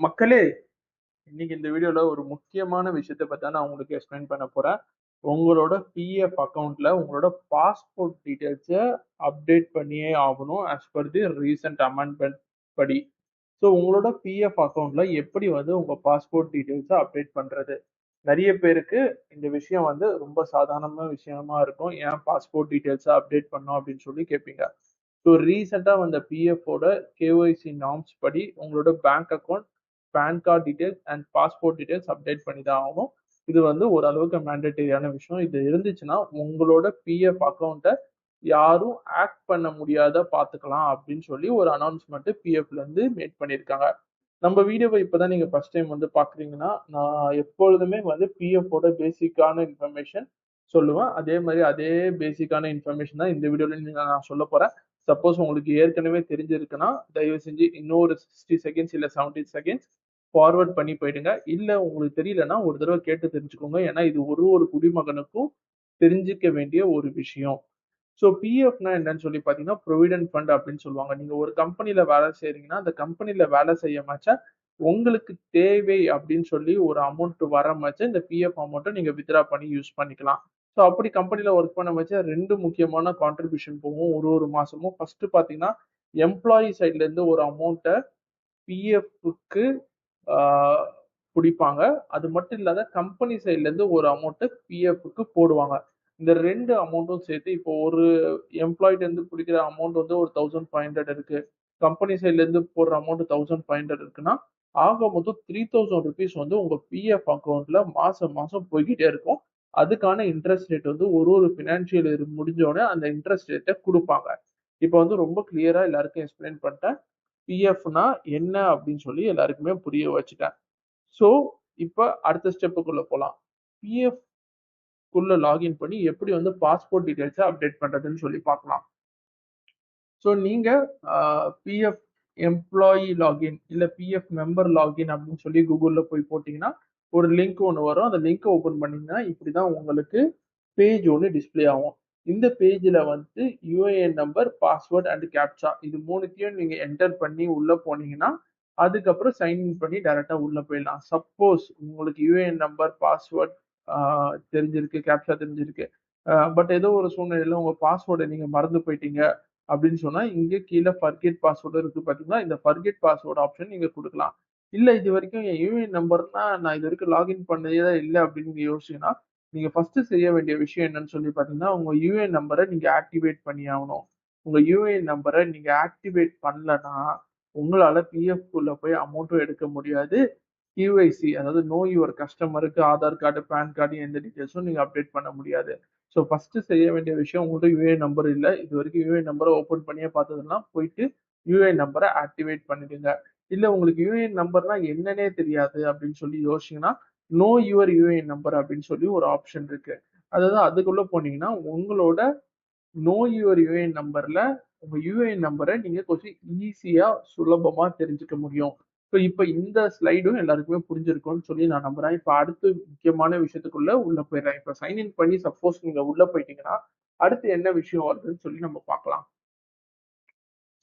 மக்களே இன்னைக்கு இந்த வீடியோல ஒரு முக்கியமான விஷயத்த பத்தி நான் உங்களுக்கு எக்ஸ்பிளைன் பண்ண போறேன். உங்களோட பிஎஃப் அக்கௌண்ட்ல உங்களோட பாஸ்போர்ட் டீட்டெயில்ஸை அப்டேட் பண்ணியே ஆகணும் as per the recent amendment படி. ஸோ உங்களோட பிஎஃப் அக்கௌண்ட்ல எப்படி வந்து உங்க பாஸ்போர்ட் டீட்டெயில்ஸை அப்டேட் பண்றது? நிறைய பேருக்கு இந்த விஷயம் வந்து ரொம்ப சாதாரணமான விஷயமா இருக்கும். ஏன் பாஸ்போர்ட் டீடைல்ஸை அப்டேட் பண்ணோம் அப்படின்னு சொல்லி கேட்பீங்க ஸோ ரீசெண்டாக வந்த பிஎஃபோட கேஒய்சி நாம்ஸ் படி உங்களோட bank account PAN card details and passport details update பண்ணி தான் ஆகணும். இது வந்து ஓரளவுக்கு மேண்டேட்டரியான விஷயம். இது இருந்துச்சுன்னா உங்களோட பிஎஃப் அக்கௌண்ட்டை யாரும் ஆக்ட் பண்ண முடியாத பார்த்துக்கலாம் அப்படின்னு சொல்லி ஒரு அனௌன்ஸ்மெண்ட் பிஎஃப்லேருந்து மேட் பண்ணியிருக்காங்க நம்ம வீடியோவை இப்போதான் நீங்க ஃபர்ஸ்ட் டைம் வந்து பாக்குறீங்கன்னா நான் எப்பொழுதுமே வந்து பிஎஃபோட பேசிக்கான இன்ஃபர்மேஷன் சொல்லுவேன். அதே மாதிரி அதே பேசிக்கான இன்ஃபர்மேஷன் தான் இந்த வீடியோல நான் சொல்ல போறேன். சப்போஸ் உங்களுக்கு ஏற்கனவே தெரிஞ்சிருக்குன்னா தயவு செஞ்சு இன்னொரு சிக்ஸ்டி செகண்ட்ஸ் இல்லை செவன்டி செகண்ட்ஸ் ஃபார்வர்ட் பண்ணி போயிடுங்க. இல்லை உங்களுக்கு தெரியலன்னா ஒரு தடவை கேட்டு தெரிஞ்சுக்கோங்க. ஏன்னா இது ஒரு ஒரு குடிமகனுக்கும் தெரிஞ்சுக்க வேண்டிய ஒரு விஷயம். ஸோ பிஎஃப்னா என்னன்னு சொல்லி பார்த்தீங்கன்னா ப்ரொவிடென்ட் ஃபண்ட் அப்படின்னு சொல்லுவாங்க. நீங்கள் ஒரு கம்பெனியில் வேலை செய்கிறீங்கன்னா அந்த கம்பெனியில் வேலை செய்யமாச்சா உங்களுக்கு தேவை அப்படின்னு சொல்லி ஒரு அமௌண்ட் வர மச்சா இந்த பிஎஃப் அமௌண்ட்டை நீங்கள் வித்ரா பண்ணி யூஸ் பண்ணிக்கலாம். ஸோ அப்படி கம்பெனியில் ஒர்க் பண்ண வச்சா ரெண்டு முக்கியமான கான்ட்ரிபியூஷன் போகும் ஒரு ஒரு மாதமும் ஃபஸ்ட்டு பார்த்தீங்கன்னா எம்ப்ளாயி சைட்லேருந்து ஒரு அமௌண்ட்டை பிஎஃப்க்கு பிடிப்பாங்க. அது மட்டும் இல்லாத கம்பெனி சைட்லேருந்து ஒரு அமௌண்ட்டை பிஎஃப்க்கு போடுவாங்க. இந்த ரெண்டு அமௌண்ட்டும் சேர்த்து இப்போ ஒரு எம்ப்ளாயிட்டேருந்து பிடிக்கிற அமௌண்ட் வந்து ஒரு தௌசண்ட் ஃபைவ் ஹண்ட்ரட் இருக்கு. கம்பெனி சைட்லேருந்து போடுற அமௌண்ட் தௌசண்ட் ஃபைவ் ஹண்ட்ரட் இருக்குன்னா ஆக மொத்தம் த்ரீ தௌசண்ட் ருபீஸ் வந்து உங்கள் பிஎஃப் அக்கௌண்ட்ல மாதம் மாதம் போய்கிட்டே இருக்கும். அதுக்கான இன்ட்ரெஸ்ட் ரேட் வந்து ஒரு ஒரு ஃபினான்ஷியல் முடிஞ்சோடனே அந்த இன்ட்ரெஸ்ட் ரேட்டை கொடுப்பாங்க. இப்போ வந்து ரொம்ப கிளியராக எல்லாருக்கும் எக்ஸ்பிளைன் பண்ணிட்டேன். பிஎஃப்னா என்ன அப்படின்னு சொல்லி எல்லாருக்குமே புரிய வச்சுட்டேன். ஸோ இப்போ அடுத்த ஸ்டெப்புக்குள்ளே போகலாம் பிஎஃப் குள்ள லாகின் பண்ணி எப்படி வந்து பாஸ்போர்ட் டீட்டெயில்ஸை அப்டேட் பண்ணுறதுன்னு சொல்லி பார்க்கலாம். ஸோ நீங்கள் பிஎஃப் எம்ப்ளாயி லாகின் இல்லை பிஎஃப் மெம்பர் லாகின் அப்படின்னு சொல்லி கூகுளில் போய் போட்டிங்கன்னா ஒரு லிங்க் ஒன்று வரும். அந்த லிங்க்கை ஓப்பன் பண்ணிங்கன்னா இப்படி தான் உங்களுக்கு பேஜ் ஒன்று டிஸ்பிளே ஆகும். இந்த பேஜில் வந்து UAN number password and captcha இது மூணுத்தையும் நீங்கள் என்டர் பண்ணி உள்ளே போனீங்கன்னா அதுக்கப்புறம் சைன்இன் பண்ணி டைரெக்டாக உள்ளே போயிடலாம். சப்போஸ் உங்களுக்கு யூஏஎன் நம்பர் பாஸ்வேர்ட் தெரிஞ்சிருக்கு கேப்சா தெரிஞ்சிருக்கு. பட் ஏதோ ஒரு சூழ்நிலையில் உங்கள் பாஸ்வேர்டை நீங்கள் மறந்து போயிட்டீங்க அப்படின்னு சொன்னால் இங்கே கீழே ஃபர்கெட் பாஸ்வேர்டு இருக்குது பார்த்தீங்கன்னா இந்த ஃபர்கெட் பாஸ்வேர்டு ஆப்ஷன் நீங்கள் கொடுக்கலாம். இல்லை இது வரைக்கும் என் யூஏஎன் நம்பர்னா நான் இது வரைக்கும் லாகின் பண்ணதே தான் இல்லை அப்படின்னு நீங்கள் யோசிச்சீங்கன்னா நீங்கள் ஃபர்ஸ்ட் செய்ய வேண்டிய விஷயம் என்னன்னு சொல்லி பார்த்தீங்கன்னா உங்கள் யூஏஎன் நம்பரை நீங்கள் ஆக்டிவேட் பண்ணி ஆகணும் உங்கள் யூஏஎன் நம்பரை நீங்கள் ஆக்டிவேட் பண்ணலன்னா உங்களால் பிஎஃப்குள்ளே போய் அமௌண்ட்டும் எடுக்க முடியாது. கியூஐசி அதாவது நோ யுவர் கஸ்டமருக்கு ஆதார் கார்டு பேன் கார்டு எந்த டீட்டெயில்ஸும் நீங்கள் அப்டேட் பண்ண முடியாது. ஸோ ஃபர்ஸ்ட் செய்ய வேண்டிய விஷயம் உங்கள்கிட்ட யூஏஎன் நம்பர் இல்லை. இது வரைக்கும் யூஏஎன் நம்பரை ஓப்பன் பண்ணியே பார்த்ததுன்னா போயிட்டு யூஏஎன் நம்பரை ஆக்டிவேட் பண்ணிடுங்க. இல்லை உங்களுக்கு யூஏஎன் நம்பர்னா என்னன்னே தெரியாது அப்படின்னு சொல்லி யோசிச்சிங்கன்னா நோ யுவர் யூஏஎன் நம்பர் அப்படின்னு சொல்லி ஒரு ஆப்ஷன் இருக்கு. அதாவது அதுக்குள்ள போனீங்கன்னா உங்களோட நோ யுவர் யூஏஎன் நம்பர்ல உங்க யூஏஎன் நம்பரை நீங்க கொஞ்சம் ஈஸியா சுலபமா தெரிஞ்சுக்க முடியும். ஸோ இப்போ இந்த ஸ்லைடும் எல்லாருக்குமே புரிஞ்சிருக்கும்னு சொல்லி நான் நம்புறேன். இப்போ அடுத்து முக்கியமான விஷயத்துக்குள்ள உள்ள போயிடுறேன். இப்போ சைன்இன் பண்ணி சப்போஸ் நீங்க உள்ள போயிட்டீங்கன்னா அடுத்து என்ன விஷயம் வருதுன்னு சொல்லி நம்ம பார்க்கலாம்.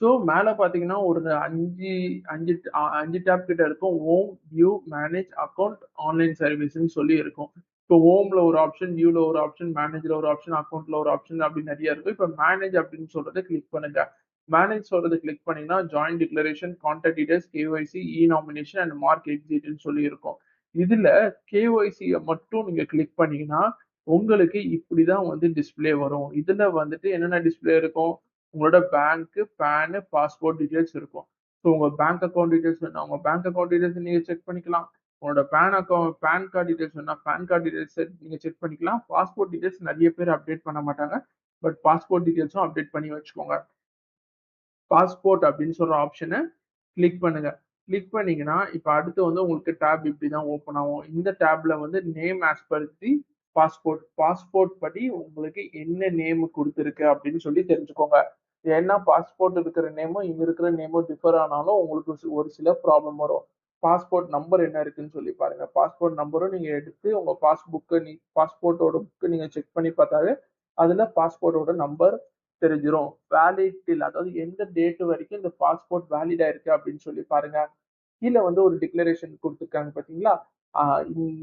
ஸோ மேலே பார்த்தீங்கன்னா ஒரு அஞ்சு அஞ்சு அஞ்சு டேப் கிட்ட இருக்கும். Home view manage account online சர்வீஸ்ன்னு சொல்லி இருக்கும். இப்போ ஓம்ல ஒரு ஆப்ஷன் வியூல ஒரு ஆப்ஷன் மேனேஜ்ல ஒரு ஆப்ஷன் அக்கௌண்ட்ல ஒரு ஆப்ஷன் அப்படி நிறைய இருக்கும். இப்போ மேனேஜ் அப்படின்னு சொல்றதை கிளிக் பண்ணுங்க. மேனேஜ் சொல்றது கிளிக் பண்ணீங்கன்னா join declaration contact details KYC E nomination and mark எக்ஸிட்னு சொல்லி இருக்கும். இதுல கேஒய்சியை மட்டும் நீங்க கிளிக் பண்ணீங்கன்னா உங்களுக்கு இப்படிதான் வந்து டிஸ்பிளே வரும். இதுல வந்துட்டு என்னென்ன டிஸ்பிளே இருக்கும்? உங்களோட பேங்க் பேனு பாஸ்போர்ட் டீட்டெயில்ஸ் இருக்கும். ஸோ உங்க பேங்க் அக்கௌண்ட் டீட்டெயில்ஸ் வேணும் உங்க பேங்க் அக்கௌண்ட் டீடைல்ஸ் நீங்க செக் பண்ணிக்கலாம். உங்களோட PAN account PAN card details வேணா பேன் கார்டு டீடைல்ஸ் நீங்க செக் பண்ணிக்கலாம். பாஸ்போர்ட் டீட்டெயில்ஸ் நிறைய பேர் அப்டேட் பண்ண மாட்டாங்க. பட் பாஸ்போர்ட் டீடைல்ஸும் அப்டேட் பண்ணி வச்சுக்கோங்க. பாஸ்போர்ட் அப்படின்னு சொல்ற ஆப்ஷனை கிளிக் பண்ணுங்க. கிளிக் பண்ணீங்கன்னா இப்போ அடுத்து வந்து உங்களுக்கு டேப் இப்படி தான் ஓப்பன் ஆகும். இந்த டேப்ல வந்து name as per the passport passport படி உங்களுக்கு என்ன நேம் கொடுத்துருக்கு அப்படின்னு சொல்லி தெரிஞ்சுக்கோங்க. ஏன்னா பாஸ்போர்ட் இருக்கிற நேமும் இங்க இருக்கிற நேமும் டிஃபர் ஆனாலும் உங்களுக்கு ஒரு சில ப்ராப்ளம் வரும். பாஸ்போர்ட் நம்பர் என்ன இருக்குன்னு சொல்லி பாருங்க. பாஸ்போர்ட் நம்பரும் நீங்க எடுத்து உங்க பாஸ்புக்கு நீ பாஸ்போர்ட்டோட புக்கு நீங்க செக் பண்ணி பார்த்தாவே அதுல பாஸ்போர்ட்டோட நம்பர் தெரிஞ்சிடும் வேலிட் அதாவது எந்த டேட் வரைக்கும் இந்த பாஸ்போர்ட் வேலிட் இருக்கு அப்படின்னு சொல்லி பாருங்க. கீழே வந்து ஒரு டிக்ளரேஷன் கொடுத்துருக்காங்க பாத்தீங்களா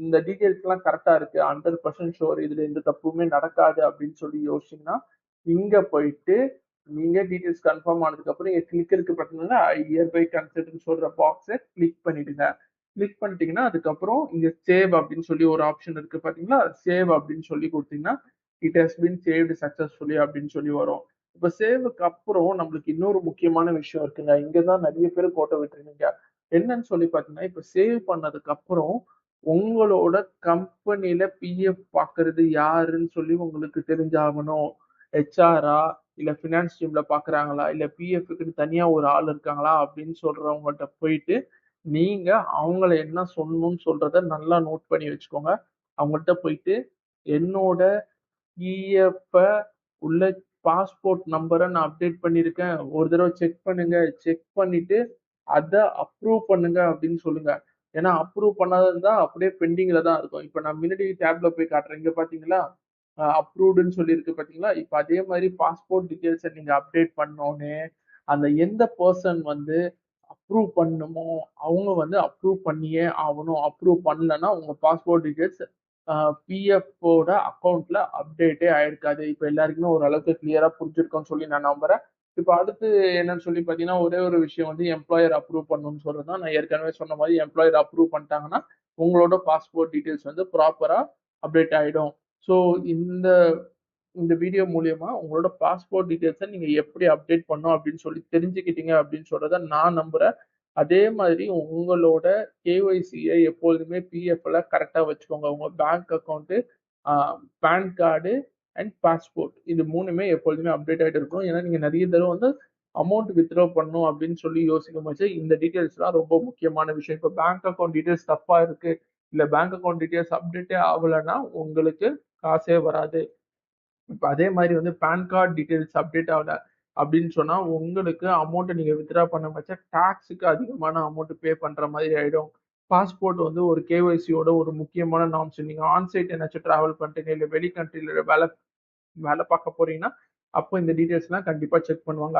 இந்த டீட்டெயில்ஸ்லாம் கரெக்டாக இருக்கு. ஹண்ட்ரட் பர்சன்ட் ஷோர் இதில் எந்த தப்புமே நடக்காது அப்படின்னு சொல்லி யோசிச்சிங்கன்னா இங்கே போயிட்டு நீங்க டீடைல்ஸ் கன்ஃபார்ம் ஆனதுக்கு அப்புறம் இங்க கிளிக் இருக்கு பாத்தீங்கன்னா இயர் பை கன்சல்டன் சொல்ற பாக்ஸை கிளிக் பண்ணிடுங்க. கிளிக் பண்ணிட்டீங்கன்னா அதுக்கப்புறம் இங்க சேவ் அப்படின்னு சொல்லி ஒரு ஆப்ஷன் இருக்கு பாத்தீங்களா சேவ் அப்படின்னு சொல்லி கொடுத்தீங்கன்னா it has been saved successfully அப்படின்னு சொல்லி வரும். இப்ப சேவுக்கு அப்புறம் நம்மளுக்கு இன்னொரு முக்கியமான விஷயம் இருக்குங்க. இங்கதான் நிறைய பேர் போட்டோ விட்டுருந்தீங்க என்னன்னு சொல்லி பாத்தீங்கன்னா இப்ப சேவ் பண்ணதுக்கு அப்புறம் உங்களோட கம்பெனில பிஎஃப் பாக்குறது யாருன்னு சொல்லி உங்களுக்கு தெரிஞ்சாகணும். ஹெச்ஆரா இல்ல ஃபினான்ஸ் டீம்ல பாக்குறாங்களா? இல்ல பிஎஃப்க்குன்னு தனியா ஒரு ஆள் இருக்காங்களா? அப்படின்னு சொல்றவங்கள்ட்ட போயிட்டு நீங்க அவங்கள என்ன சொல்லணும்னு சொல்றத நல்லா நோட் பண்ணி வச்சுக்கோங்க. அவங்கள்ட்ட போயிட்டு என்னோட பிஎஃப் உள்ள பாஸ்போர்ட் நம்பரை நான் அப்டேட் பண்ணியிருக்கேன். ஒரு தடவை செக் பண்ணுங்க. செக் பண்ணிட்டு அதை அப்ரூவ் பண்ணுங்க அப்படின்னு சொல்லுங்க. ஏன்னா அப்ரூவ் பண்ணாதான் அப்படியே பெண்டிங்ல தான் இருக்கும். இப்போ நான் முன்னாடி டேப்ல போய் காட்டுறேன். இங்க பாத்தீங்களா? அப்ரூவ்டுன்னு சொல்லியிருக்கு பாத்தீங்களா? இப்போ அதே மாதிரி பாஸ்போர்ட் டீட்டெயில்ஸை நீங்க அப்டேட் பண்ணோன்னே அந்த எந்த பர்சன் வந்து அப்ரூவ் பண்ணுமோ அவங்க வந்து அப்ரூவ் பண்ணியே ஆகணும். அப்ரூவ் பண்ணலன்னா உங்க பாஸ்போர்ட் டீட்டெயில்ஸ் பிஎஃப்ஓட அக்கௌண்ட்ல அப்டேட்டே ஆயிருக்காது. இப்போ எல்லாருக்குமே ஓரளவுக்கு கிளியரா புரிஞ்சிருக்கோன்னு சொல்லி நான் நம்புறேன். இப்போ அடுத்து என்னன்னு சொல்லி பார்த்தீங்கன்னா ஒரே ஒரு விஷயம் வந்து எம்ப்ளாயர் அப்ரூவ் பண்ணணும்னு சொல்றது தான் நான் ஏற்கனவே சொன்ன மாதிரி எம்ப்ளாயர் அப்ரூவ் பண்ணிட்டாங்கன்னா உங்களோட பாஸ்போர்ட் டீட்டெயில்ஸ் வந்து ப்ராப்பரா அப்டேட் ஆயிடும். ஸோ இந்த இந்த வீடியோ மூலியமா உங்களோட பாஸ்போர்ட் டீட்டெயில்ஸை நீங்க எப்படி அப்டேட் பண்ணும் அப்படின்னு சொல்லி தெரிஞ்சுக்கிட்டீங்க அப்படின்னு சொல்றத நான் நம்புறேன். அதே மாதிரி உங்களோட கேஒய்சியை எப்பொழுதுமே பிஎஃப்ல கரெக்டாக வச்சுக்கோங்க. உங்க bank account PAN card and passport இது மூணுமே எப்பொழுதுமே அப்டேட் ஆகிட்டு இருக்கும் ஏன்னா நீங்க நிறைய தடவை வந்து அமௌண்ட் வித்ட்ரா பண்ணும் அப்படின்னு சொல்லி யோசிக்கும் போது இந்த டீட்டெயில்ஸ்லாம் ரொம்ப முக்கியமான விஷயம். இப்போ பேங்க் அக்கௌண்ட் டீட்டெயில்ஸ் தப்பா இருக்கு. இல்லை பேங்க் அக்கௌண்ட் டீட்டெயில்ஸ் அப்டேட்டே ஆகலைன்னா உங்களுக்கு காசே வராது. இப்போ அதே மாதிரி வந்து பேன் கார்டு டீட்டெயில்ஸ் அப்டேட் ஆகல அப்படின்னு சொன்னா உங்களுக்கு அமௌண்ட்டை நீங்க வித்ட்ரா பண்ண பட்ச டாக்ஸுக்கு அதிகமான அமௌண்ட் பே பண்ற மாதிரி ஆயிடும். பாஸ்போர்ட் வந்து ஒரு கேஒய்சியோட ஒரு முக்கியமான நாம்ஸ் நீங்க ஆன்சைட் என்னாச்சும் டிராவல் பண்ணிட்டீங்க இல்லை வெளி கண்ட்ரில வேலை வேலை பார்க்க போறீங்கன்னா அப்போ இந்த டீட்டெயில்ஸ்லாம் கண்டிப்பா செக் பண்ணுவாங்க.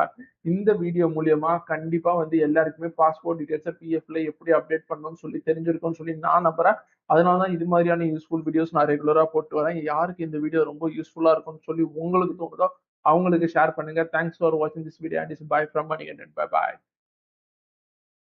இந்த வீடியோ மூலியமா கண்டிப்பா வந்து எல்லாருக்குமே பாஸ்போர்ட் டீட்டெயில்ஸை பிஎஃப்ல எப்படி அப்டேட் பண்ணணும்னு சொல்லி தெரிஞ்சிருக்கும்னு சொல்லி நான் நம்புறேன். அதனால தான் இது மாதிரியான யூஸ்ஃபுல் வீடியோஸ் நான் ரெகுலரா போட்டு வரேன். யாருக்கு இந்த வீடியோ ரொம்ப யூஸ்ஃபுல்லா இருக்கும்னு சொல்லி உங்களுக்கு தோணுதோ அவங்களுக்கு ஷேர் பண்ணுங்க. தேங்க்ஸ் ஃபார் வாட்சிங் this video and is bye from Mani bye bye